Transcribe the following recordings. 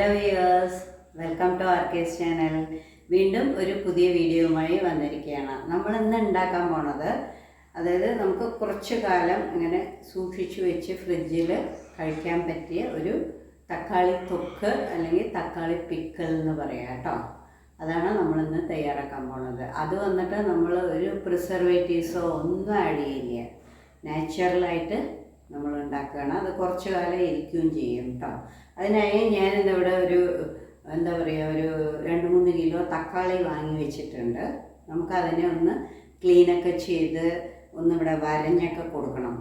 Hello viewers welcome to ആർക്കേസ് channel വീണ്ടും ഒരു പുതിയ വീഡിയോയുമായി വന്നിരിക്കുകയാണ്. നമ്മൾ ഇന്ന് ഉണ്ടാക്കാൻ പോണത് അതായത് നമുക്ക് കുറച്ച് കാലം ഇങ്ങനെ സൂക്ഷിച്ചു വെച്ച് ഫ്രിഡ്ജിൽ കഴിക്കാൻ പറ്റിയ ഒരു തക്കാളി തൊക്ക് അല്ലെങ്കിൽ തക്കാളി പിക്കിൾ എന്ന് പറയാം കേട്ടോ. അതാണ് നമ്മളിന്ന് തയ്യാറാക്കാൻ പോണത്. അത് വന്നിട്ട് നമ്മൾ ഒരു പ്രിസർവേറ്റീവ്സോ ഒന്നും ആഡ് ചെയ്യില്ല നാച്ചുറലായിട്ട് നമ്മൾ ഉണ്ടാക്കുകയാണ് അത് കുറച്ച് കാലം ഇരിക്കുകയും ചെയ്യും കേട്ടോ അതിനായി ഞാൻ ഇവിടെ ഒരു എന്താ പറയുക ഒരു രണ്ട് മൂന്ന് കിലോ തക്കാളി വാങ്ങി വെച്ചിട്ടുണ്ട്. നമുക്കതിനെ ഒന്ന് ക്ലീനൊക്കെ ചെയ്ത് ഒന്നിവിടെ വരഞ്ഞൊക്കെ കൊടുക്കണം.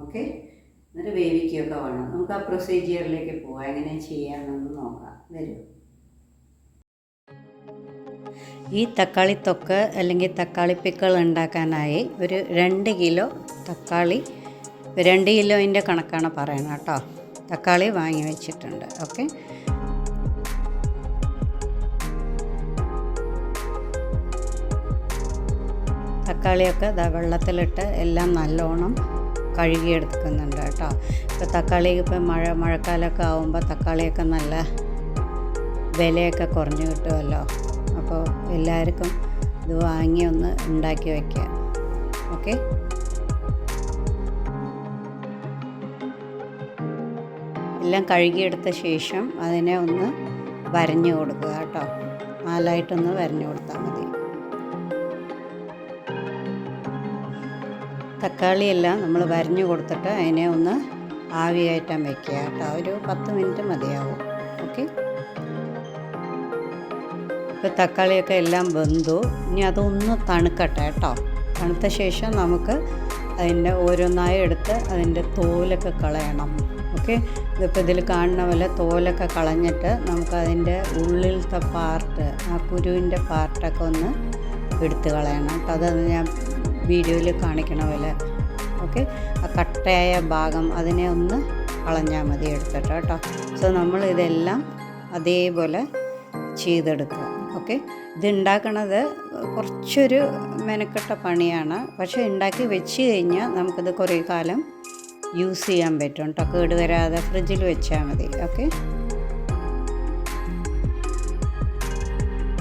ഓക്കെ? എന്നിട്ട് വേവിക്കുകയൊക്കെ വേണം. നമുക്ക് ആ പ്രൊസീജിയറിലേക്ക് പോവാം. എങ്ങനെ ചെയ്യാമെന്ന് നോക്കാം. വരും. ഈ തക്കാളി തൊക്ക് അല്ലെങ്കിൽ തക്കാളി പിക്കൾ ഉണ്ടാക്കാനായി ഒരു രണ്ട് കിലോ തക്കാളി രണ്ട് കിലോയിന്റെ കണക്കാണ് പറയുന്നത് കേട്ടോ. തക്കാളി വാങ്ങി വെച്ചിട്ടുണ്ട്. ഓക്കെ. തക്കാളിയൊക്കെ വെള്ളത്തിലിട്ട് എല്ലാം നല്ലോണം കഴുകിയെടുക്കുന്നുണ്ട് കേട്ടോ. ഇപ്പോൾ തക്കാളി ഇപ്പം മഴ മഴക്കാലമൊക്കെ ആകുമ്പോൾ തക്കാളിയൊക്കെ നല്ല വിലയൊക്കെ കുറഞ്ഞു കിട്ടുമല്ലോ. അപ്പോൾ എല്ലാവർക്കും ഇത് വാങ്ങി ഒന്ന് ഉണ്ടാക്കി വയ്ക്കുക ഓക്കെ. എല്ലാം കഴുകിയെടുത്ത ശേഷം അതിനെ ഒന്ന് വരഞ്ഞു കൊടുക്കുക കേട്ടോ. നാലായിട്ടൊന്ന് വരഞ്ഞു കൊടുത്താൽ മതി. തക്കാളിയെല്ലാം നമ്മൾ വരഞ്ഞു കൊടുത്തിട്ട് അതിനെ ഒന്ന് ആവി കയറ്റാൻ വെക്കുക കേട്ടോ. ഒരു പത്ത് മിനിറ്റ് മതിയാവും. ഓക്കെ? ഇപ്പോൾ തക്കാളിയൊക്കെ എല്ലാം വെന്തു. ഇനി അതൊന്ന് തണുക്കട്ടെ കേട്ടോ. തണുത്ത ശേഷം നമുക്ക് അതിന്റെ ഓരോന്നായി എടുത്ത് അതിന്റെ തോലൊക്കെ കളയണം. ഓക്കെ ഇതിപ്പോൾ ഇതിൽ കാണുന്ന പോലെ തോലൊക്കെ കളഞ്ഞിട്ട് നമുക്കതിന്റെ ഉള്ളിലത്തെ പാർട്ട് ആ കുരുവിന്റെ പാർട്ടൊക്കെ ഒന്ന് എടുത്ത് കളയണം കേട്ടോ. അത് ഞാൻ വീഡിയോയിൽ കാണിക്കണ പോലെ. ഓക്കെ? ആ കട്ടയായ ഭാഗം അതിനെ ഒന്ന് കളഞ്ഞാൽ മതി എടുത്തിട്ട് കേട്ടോ. സോ നമ്മൾ ഇതെല്ലാം അതേപോലെ ചെയ്തെടുക്കുക. ഓക്കെ? ഇത് ഉണ്ടാക്കണത് കുറച്ചൊരു മെനക്കെട്ട പണിയാണ്. പക്ഷേ ഉണ്ടാക്കി വെച്ച് കഴിഞ്ഞാൽ നമുക്കിത് കുറേ കാലം യൂസ് ചെയ്യാൻ പറ്റും കേട്ടോ കേട് വരാതെ ഫ്രിഡ്ജിൽ വെച്ചാൽ മതി. ഓക്കെ?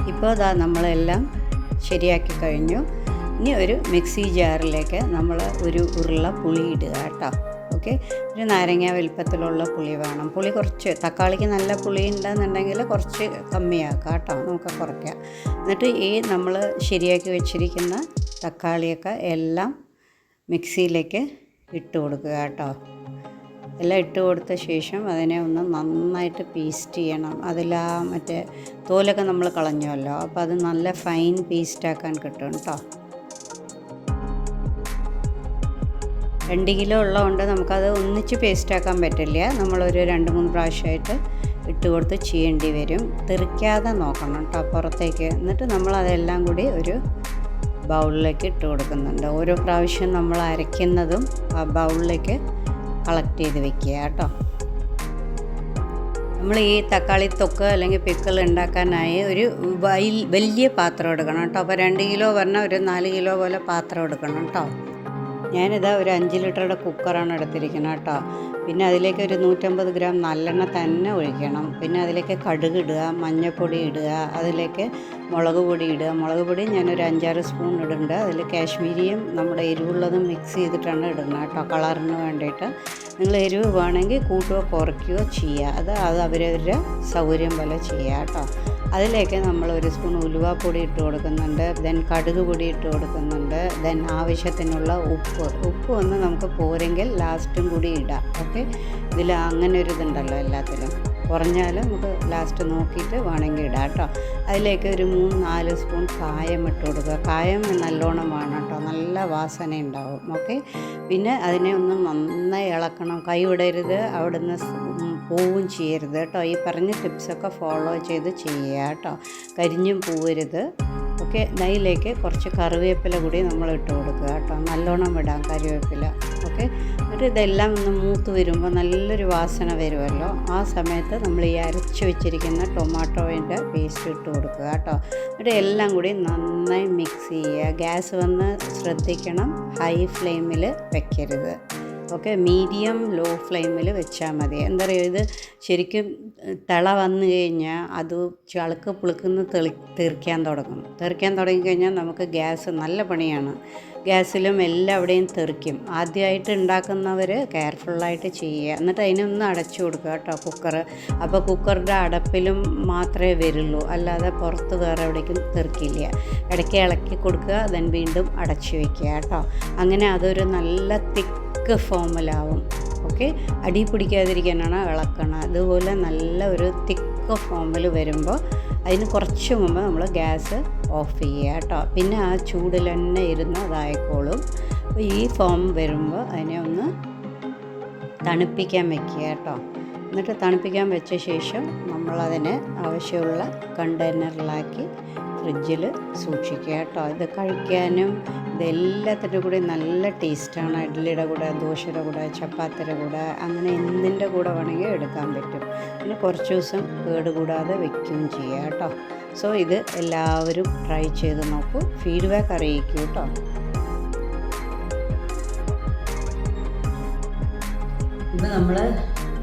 ഇപ്പോൾ ഇതാ നമ്മളെല്ലാം ശരിയാക്കി കഴിഞ്ഞു. ഇനി ഒരു മിക്സി ജാറിലേക്ക് നമ്മൾ ഒരു ഉരുള പുളി ഇടുക കേട്ടോ. ഓക്കെ? ഒരു നാരങ്ങ വലുപ്പത്തിലുള്ള പുളി വേണം. പുളി കുറച്ച് തക്കാളിക്ക് നല്ല പുളി ഉണ്ടെന്നുണ്ടെങ്കിൽ കുറച്ച് കമ്മിയാക്കാം കേട്ടോ. നമുക്ക് കുറയ്ക്കാം. എന്നിട്ട് ഈ നമ്മൾ ശരിയാക്കി വെച്ചിരിക്കുന്ന തക്കാളിയൊക്കെ എല്ലാം മിക്സിയിലേക്ക് ഇട്ട് കൊടുക്കുക കേട്ടോ. എല്ലാം ഇട്ട് കൊടുത്ത ശേഷം അതിനെ ഒന്ന് നന്നായിട്ട് പേസ്റ്റ് ചെയ്യണം. അതിലാ മറ്റേ തോലൊക്കെ നമ്മൾ കളഞ്ഞുവല്ലോ. അപ്പോൾ അത് നല്ല ഫൈൻ പേസ്റ്റാക്കാൻ കിട്ടും കേട്ടോ. രണ്ട് കിലോ ഉള്ളതുകൊണ്ട് നമുക്കത് ഒന്നിച്ച് പേസ്റ്റാക്കാൻ പറ്റില്ല. നമ്മളൊരു രണ്ട് മൂന്ന് പ്രാവശ്യമായിട്ട് ഇട്ട് കൊടുത്ത് ചെയ്യേണ്ടി വരും. തെറിക്കാതെ നോക്കണം കേട്ടോ പുറത്തേക്ക്. എന്നിട്ട് നമ്മൾ അതെല്ലാം കൂടി ഒരു ബൗളിലേക്ക് ഇട്ട് കൊടുക്കുന്നുണ്ട്. ഓരോ പ്രാവശ്യം നമ്മൾ അരയ്ക്കുന്നതും ആ ബൗളിലേക്ക് കളക്ട് ചെയ്ത് വെക്കുക കേട്ടോ. നമ്മൾ ഈ തക്കാളി തൊക്ക് അല്ലെങ്കിൽ പിക്കിൾ ഉണ്ടാക്കാനായി ഒരു വലിയ പാത്രം എടുക്കണം കേട്ടോ. അപ്പോൾ രണ്ട് കിലോ പറഞ്ഞാൽ ഒരു നാല് കിലോ പോലെ പാത്രം എടുക്കണം കേട്ടോ. ഞാനിതാ ഒരു അഞ്ച് ലിറ്ററുടെ കുക്കറാണ് എടുത്തിരിക്കുന്നത് കേട്ടോ. പിന്നെ അതിലേക്ക് ഒരു നൂറ്റമ്പത് ഗ്രാം നല്ലെണ്ണ തന്നെ ഒഴിക്കണം. പിന്നെ അതിലേക്ക് കടുക് ഇടുക മഞ്ഞൾപ്പൊടി ഇടുക അതിലേക്ക് മുളക് പൊടി ഇടുക. മുളക് പൊടി ഞാനൊരു അഞ്ചാറ് സ്പൂൺ ഇടുന്നുണ്ട്. അതിൽ കാശ്മീരിയും നമ്മുടെ എരിവുള്ളതും മിക്സ് ചെയ്തിട്ടാണ് ഇടുന്നത് കേട്ടോ കളറിന് വേണ്ടിയിട്ട്. നിങ്ങൾ എരിവ് വേണമെങ്കിൽ കൂട്ടുകയോ കുറയ്ക്കുകയോ ചെയ്യുക. അത് അത് അവരവരുടെ സൗകര്യം പോലെ ചെയ്യുക കേട്ടോ. അതിലേക്ക് നമ്മൾ ഒരു സ്പൂൺ ഉലുവാപ്പൊടി ഇട്ട് കൊടുക്കുന്നുണ്ട് ദെൻ കടുക് പൊടി ഇട്ട് കൊടുക്കുന്നുണ്ട് ദെൻ ആവശ്യത്തിനുള്ള ഉപ്പ്. ഉപ്പ് ഒന്ന് നമുക്ക് പോരെങ്കിൽ ലാസ്റ്റും കൂടി ഇടാം ഓക്കെ ഇതിൽ അങ്ങനെ ഒരു ഇതുണ്ടല്ലോ എല്ലാത്തിലും. കുറഞ്ഞാൽ നമുക്ക് ലാസ്റ്റ് നോക്കിയിട്ട് വേണമെങ്കിൽ ഇടാം കേട്ടോ. അതിലേക്ക് ഒരു മൂന്ന് നാല് സ്പൂൺ കായം ഇട്ട് കൊടുക്കുക. കായം നല്ലോണം വേണം കേട്ടോ. നല്ല വാസന ഉണ്ടാവും ഓക്കെ പിന്നെ അതിനെ ഒന്ന് നന്നായി ഇളക്കണം. കൈ വിടരുത്. അവിടുന്ന് പോവും ചെയ്യരുത് കേട്ടോ. ഈ പറഞ്ഞ ടിപ്സൊക്കെ ഫോളോ ചെയ്ത് ചെയ്യുക കേട്ടോ. കരിഞ്ഞും പോവരുത്. ഓക്കെ നെയ്യിലേക്ക് കുറച്ച് കറിവേപ്പില കൂടി നമ്മൾ ഇട്ട് കൊടുക്കുക കേട്ടോ. നല്ലോണം ഇടാം കറിവേപ്പില ഓക്കെ എന്നിട്ട് ഇതെല്ലാം ഒന്ന് മൂത്ത് വരുമ്പോൾ നല്ലൊരു വാസന വരുമല്ലോ. ആ സമയത്ത് നമ്മൾ ഈ അരച്ച് വെച്ചിരിക്കുന്ന ടൊമാറ്റോയിന്റെ പേസ്റ്റ് ഇട്ട് കൊടുക്കുക കേട്ടോ. എന്നിട്ട് എല്ലാം കൂടി നന്നായി മിക്സ് ചെയ്യുക. ഗ്യാസ് വന്ന് ശ്രദ്ധിക്കണം. ഹൈ ഫ്ലെയിമിൽ വെക്കരുത്. ഓക്കെ മീഡിയം ലോ ഫ്ലെയിമിൽ വെച്ചാൽ മതി. എന്താ പറയുക ഇത് ശരിക്കും തിള വന്നു കഴിഞ്ഞാൽ അത് ചളുക്ക് പുളുക്കുന്ന തെളി തെറിക്കാൻ തുടങ്ങും. തെറിക്കാൻ തുടങ്ങിക്കഴിഞ്ഞാൽ നമുക്ക് ഗ്യാസ് നല്ല പണിയാണ്. ഗ്യാസിലും എല്ലാവിടെയും തെറിക്കും. ആദ്യമായിട്ട് ഉണ്ടാക്കുന്നവർ കെയർഫുള്ളായിട്ട് ചെയ്യുക. എന്നിട്ട് അതിനൊന്ന് അടച്ചു കൊടുക്കുക കേട്ടോ കുക്കർ അപ്പോൾ കുക്കറിന്റെ അടപ്പിലും മാത്രമേ വരുള്ളൂ. അല്ലാതെ പുറത്ത് വേറെ എവിടേക്കും തെറിക്കില്ല. ഇടയ്ക്ക് ഇളക്കി കൊടുക്കുക ദെൻ വീണ്ടും അടച്ചു വയ്ക്കുക കേട്ടോ. അങ്ങനെ അതൊരു നല്ല തിക്ക് ഫോമിലാവും. ഓക്കെ? അടി പിടിക്കാതിരിക്കാനാണ് ഇളക്കണം അതുപോലെ നല്ല ഒരു തിക്ക് ഫോമിൽ വരുമ്പോൾ അതിന് കുറച്ച് മുമ്പ് നമ്മൾ ഗ്യാസ് ഓഫ് ചെയ്യുക കേട്ടോ. പിന്നെ ആ ചൂടിൽ തന്നെ ഇരുന്ന് അതായിക്കോളും. അപ്പോൾ ഈ ഫോം വരുമ്പോൾ അതിനെ ഒന്ന് തണുപ്പിക്കാൻ വെക്കുക കേട്ടോ. എന്നിട്ട് തണുപ്പിക്കാൻ വെച്ച ശേഷം നമ്മളതിനെ ആവശ്യമുള്ള കണ്ടെയ്നറിലാക്കി ഫ്രിഡ്ജിൽ സൂക്ഷിക്കുക കേട്ടോ. ഇത് കഴിക്കാനും ഇതെല്ലാത്തിന്റെ കൂടെ നല്ല ടേസ്റ്റാണ്. ഇഡ്ഡലിയുടെ കൂടെ ദോശയുടെ കൂടെ ചപ്പാത്തിയുടെ കൂടെ അങ്ങനെ എന്തിന്റെ കൂടെ വേണമെങ്കിൽ എടുക്കാൻ പറ്റും. പിന്നെ കുറച്ച് ദിവസം കേടുകൂടാതെ വെക്കുകയും ചെയ്യുക കേട്ടോ. സോ ഇത് എല്ലാവരും ട്രൈ ചെയ്ത് നോക്കൂ. ഫീഡ്ബാക്ക് അറിയിക്കൂ കേട്ടോ. ഇപ്പോൾ നമ്മൾ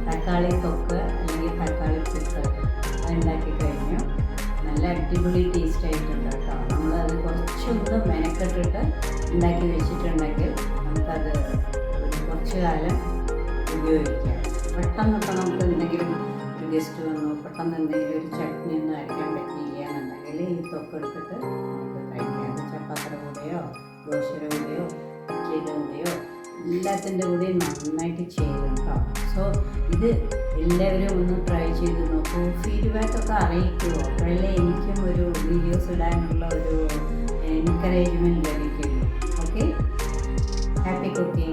തക്കാളി തൊക്ക് അല്ലെങ്കിൽ തക്കാളി പിക്ക് ഉണ്ടാക്കി കഴിഞ്ഞു. നല്ല അടിപൊളി ടേസ്റ്റ് ആയിട്ടുണ്ട് കേട്ടോ. നമ്മളത് കുറച്ചൊന്ന് മെനക്കെട്ടിട്ട് ഉണ്ടാക്കി വെച്ചിട്ടുണ്ടെങ്കിൽ നമുക്കത് കുറച്ച് കാലം ഉപയോഗിക്കാം. പെട്ടെന്നൊക്കെ നമുക്ക് എന്തെങ്കിലും ഗസ്റ്റ് വന്നു പെട്ടെന്ന് എന്തെങ്കിലും ഒരു ചട്നി ഒന്നും അരയ്ക്കാൻ പറ്റിയില്ല എന്നുണ്ടെങ്കിൽ ഈ തൊക്കെ എടുത്തിട്ട് നമുക്ക് കഴിക്കാം. ചപ്പാത്തിയുടെ കൂടെയോ ദോശയുടെ കൂടെയോ ഇഡ്ഡലിയുടെ കൂടെയോ എല്ലാത്തിന്റെ കൂടെയും നന്നായിട്ട് ചെയ്യും കേട്ടോ. സോ ഇത് എല്ലാവരും ഒന്ന് ട്രൈ ചെയ്ത് നോക്കൂ. ഫീഡ്ബാക്ക് ഒക്കെ അറിയിക്കുമോ അപ്പോഴല്ലേ എനിക്കും ഒരു വീഡിയോസ് ഇടാനുള്ള ഒരു എൻകറേജ്മെന്റ് ലഭിക്കുള്ളൂ. Okay happy cooking